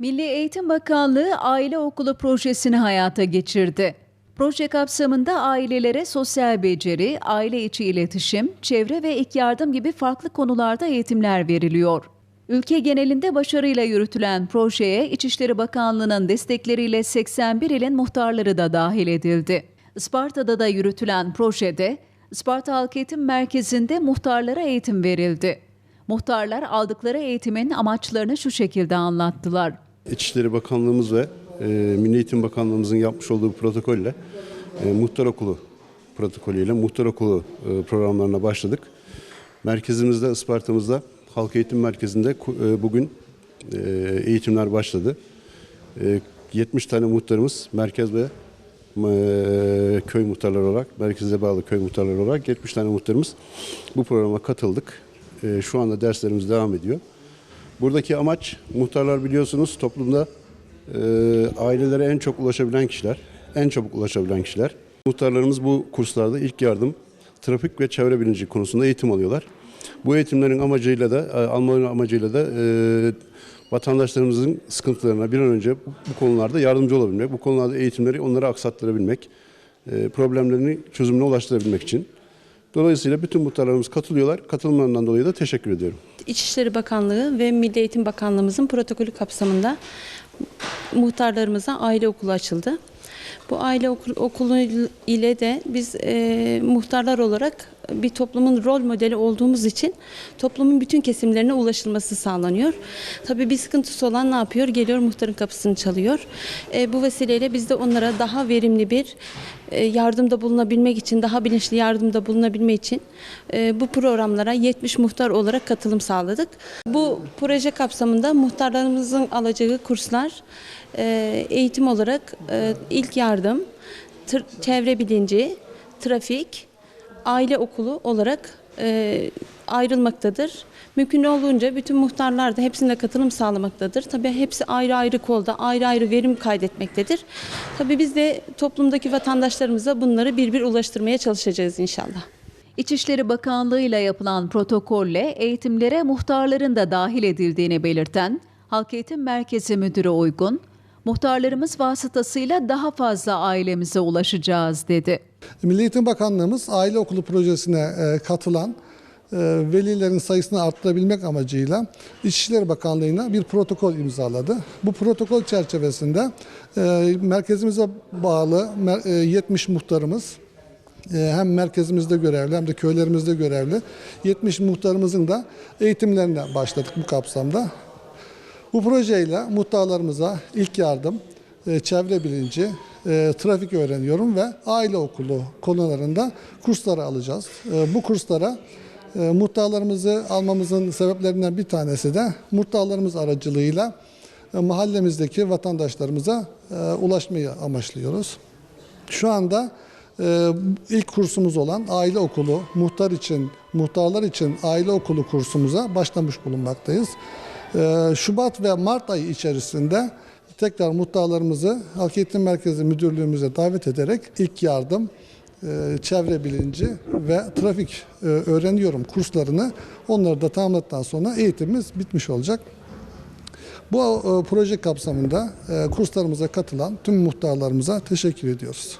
Milli Eğitim Bakanlığı Aile Okulu projesini hayata geçirdi. Proje kapsamında ailelere sosyal beceri, aile içi iletişim, çevre ve ilk yardım gibi farklı konularda eğitimler veriliyor. Ülke genelinde başarıyla yürütülen projeye İçişleri Bakanlığı'nın destekleriyle 81 ilin muhtarları da dahil edildi. Isparta'da da yürütülen projede Isparta Halk Eğitim Merkezi'nde muhtarlara eğitim verildi. Muhtarlar aldıkları eğitimin amaçlarını şu şekilde anlattılar. İçişleri Bakanlığımız ve e, Milli Eğitim Bakanlığımızın yapmış olduğu protokolle e, muhtar okulu protokolüyle muhtar okulu e, programlarına başladık. Merkezimizde Isparta'mızda Halk Eğitim Merkezi'nde e, bugün e, eğitimler başladı. E, 70 tane muhtarımız merkez ve e, köy muhtarları olarak, merkeze bağlı köy muhtarları olarak 70 tane muhtarımız bu programa katıldık. E, Şu anda derslerimiz devam ediyor. Buradaki amaç muhtarlar biliyorsunuz toplumda e, ailelere en çok ulaşabilen kişiler, en çabuk ulaşabilen kişiler. Muhtarlarımız bu kurslarda ilk yardım, trafik ve çevre bilinci konusunda eğitim alıyorlar. Bu eğitimlerin amacıyla da, e, almaları amacıyla da e, vatandaşlarımızın sıkıntılarına bir an önce bu, konularda yardımcı olabilmek, bu konularda eğitimleri onlara aksattırabilmek, e, problemlerini çözümüne ulaştırabilmek için. Dolayısıyla bütün muhtarlarımız katılıyorlar. Katılımlarından dolayı da teşekkür ediyorum. İçişleri Bakanlığı ve Milli Eğitim Bakanlığımızın protokolü kapsamında muhtarlarımıza aile okulu açıldı. Bu aile okul- okulu ile de biz e, muhtarlar olarak bir toplumun rol modeli olduğumuz için toplumun bütün kesimlerine ulaşılması sağlanıyor. Tabii bir sıkıntısı olan ne yapıyor? Geliyor muhtarın kapısını çalıyor. E, bu vesileyle biz de onlara daha verimli bir e, yardımda bulunabilmek için, daha bilinçli yardımda bulunabilmek için e, bu programlara 70 muhtar olarak katılım sağladık. Bu proje kapsamında muhtarlarımızın alacağı kurslar e, eğitim olarak e, ilk yardım, çevre bilinci, trafik, aile okulu olarak e, ayrılmaktadır. Mümkün olduğunca bütün muhtarlar da hepsine katılım sağlamaktadır. Tabii hepsi ayrı ayrı kolda, ayrı ayrı verim kaydetmektedir. Tabii biz de toplumdaki vatandaşlarımıza bunları bir bir ulaştırmaya çalışacağız inşallah. İçişleri Bakanlığı ile yapılan protokolle eğitimlere muhtarların da dahil edildiğini belirten Halk Eğitim Merkezi Müdürü Uygun, muhtarlarımız vasıtasıyla daha fazla ailemize ulaşacağız dedi. Milli Eğitim Bakanlığımız aile okulu projesine e, katılan e, velilerin sayısını arttırabilmek amacıyla İçişleri Bakanlığı'na bir protokol imzaladı. Bu protokol çerçevesinde e, merkezimize bağlı mer- e, 70 muhtarımız hem merkezimizde görevli hem de köylerimizde görevli 70 muhtarımızın da eğitimlerine başladık bu kapsamda. Bu projeyle muhtarlarımıza ilk yardım, e, çevre bilinci, e, trafik öğreniyorum ve aile okulu konularında kursları alacağız. E, Bu kurslara muhtarlarımızı almamızın sebeplerinden bir tanesi de muhtarlarımız aracılığıyla mahallemizdeki vatandaşlarımıza ulaşmayı amaçlıyoruz. Şu anda ilk kursumuz olan aile okulu, muhtar için, muhtarlar için aile okulu kursumuza başlamış bulunmaktayız. E, Şubat ve Mart ayı içerisinde tekrar muhtarlarımızı Halk Eğitim Merkezi Müdürlüğümüze davet ederek ilk yardım, e, çevre bilinci ve trafik e, öğreniyorum kurslarını onları da tamamladıktan sonra eğitimimiz bitmiş olacak. Bu e, proje kapsamında kurslarımıza katılan tüm muhtarlarımıza teşekkür ediyoruz.